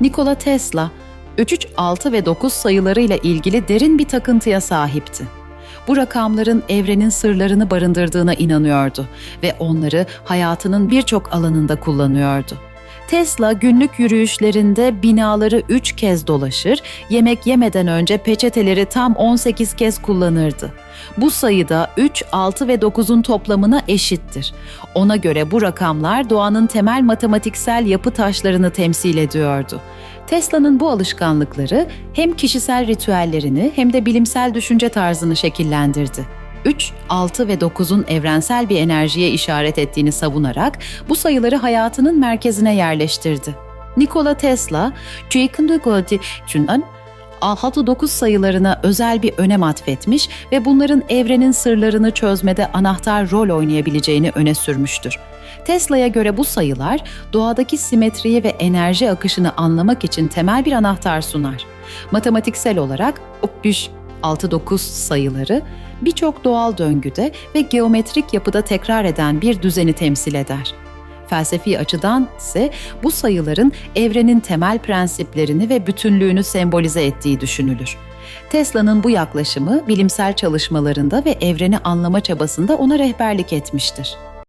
Nikola Tesla 3, 6 ve 9 sayılarıyla ilgili derin bir takıntıya sahipti. Bu rakamların evrenin sırlarını barındırdığına inanıyordu ve onları hayatının birçok alanında kullanıyordu. Tesla günlük yürüyüşlerinde binaları 3 kez dolaşır, yemek yemeden önce peçeteleri tam 18 kez kullanırdı. Bu sayıda 3, 6 ve 9'un toplamına eşittir. Ona göre bu rakamlar doğanın temel matematiksel yapı taşlarını temsil ediyordu. Tesla'nın bu alışkanlıkları hem kişisel ritüellerini hem de bilimsel düşünce tarzını şekillendirdi. 3, 6 ve 9'un evrensel bir enerjiye işaret ettiğini savunarak bu sayıları hayatının merkezine yerleştirdi. Nikola Tesla, Çuykundugodicun'dan 6-9 sayılarına özel bir önem atfetmiş ve bunların evrenin sırlarını çözmede anahtar rol oynayabileceğini öne sürmüştür. Tesla'ya göre bu sayılar doğadaki simetriyi ve enerji akışını anlamak için temel bir anahtar sunar. Matematiksel olarak 3, 6-9 sayıları birçok doğal döngüde ve geometrik yapıda tekrar eden bir düzeni temsil eder. Felsefi açıdan ise bu sayıların evrenin temel prensiplerini ve bütünlüğünü sembolize ettiği düşünülür. Tesla'nın bu yaklaşımı bilimsel çalışmalarında ve evreni anlama çabasında ona rehberlik etmiştir.